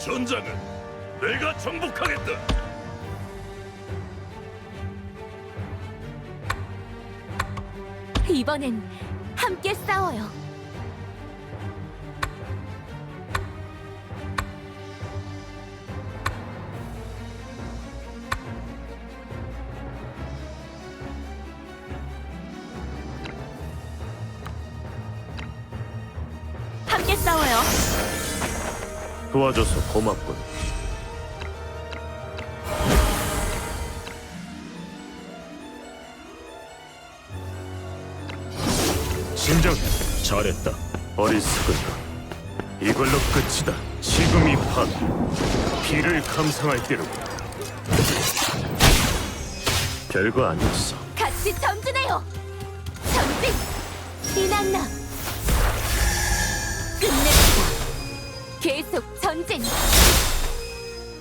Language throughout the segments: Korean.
전장은 내가 정복하겠다. 이번엔 함께 싸워요. 함께 싸워요. 도와줘서 고맙군. 진정해. 잘했다. 어리석은가. 이걸로 끝이다. 지금이 밤. 피를 감상할 때로군. 별거 아니었어. 같이 전진해요. 전진. 이난나. 끝냅시다. 계속 전진.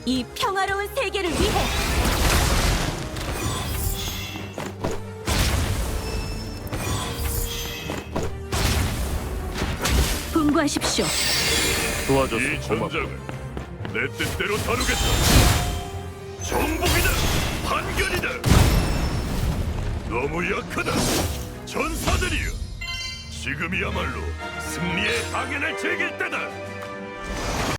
이 평화로운 세계를 위해. 분부하십시오. 도와줘서 이 고맙군. 전장은 내 뜻대로 다루겠다. 정복이다. 반견이다. 너무 약하다. 전사들이여. 지금이야말로 승리의 당연을 즐길 때다.